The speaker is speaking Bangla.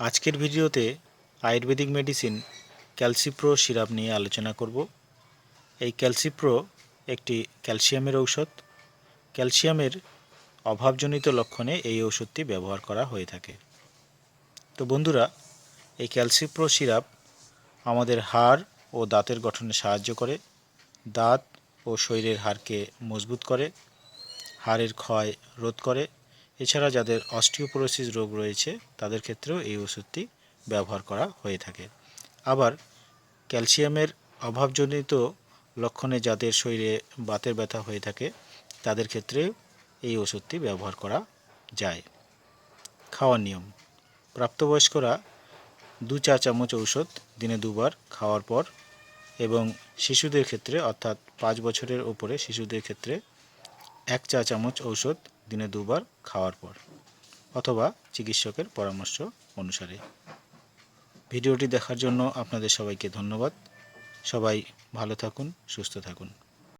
আজকের ভিডিওতে আয়ুর্বেদিক মেডিসিন ক্যালসিপ্রো সিরাপ নিয়ে আলোচনা করব। এই ক্যালসিপ্রো একটি ক্যালসিয়ামের ঔষধ। ক্যালসিয়ামের অভাবজনিত লক্ষণে এই ওষুধটি ব্যবহার করা হয়ে থাকে। তো বন্ধুরা, এই ক্যালসিপ্রো সিরাপ আমাদের হাড় ও দাঁতের গঠনে সাহায্য করে। দাঁত ও শরীরের হাড়কে মজবুত করে। হাড়ের ক্ষয় রোধ করে। এছাড়া যাদের অস্টিওপোরোসিস রোগ রয়েছে, তাদের ক্ষেত্রেও এই ওষুধটি ব্যবহার করা হয়ে থাকে। আবার ক্যালসিয়ামের অভাবজনিত লক্ষণে যাদের শরীরে বাতের ব্যথা হয়ে থাকে, তাদের ক্ষেত্রে এই ওষুধটি ব্যবহার করা যায়। খাওয়ার নিয়ম। প্রাপ্তবয়স্করা দু চা চামচ ঔষধ দিনে দুবার খাওয়ার পর এবং শিশুদের ক্ষেত্রে, অর্থাৎ পাঁচ বছরের ওপরে শিশুদের ক্ষেত্রে এক চা চামচ ঔষধ দিনে দুবার খাওয়ার পর, অথবা চিকিৎসকের পরামর্শ অনুসারে। ভিডিওটি দেখার জন্য আপনাদের সবাইকে ধন্যবাদ। সবাই ভালো থাকুন, সুস্থ থাকুন।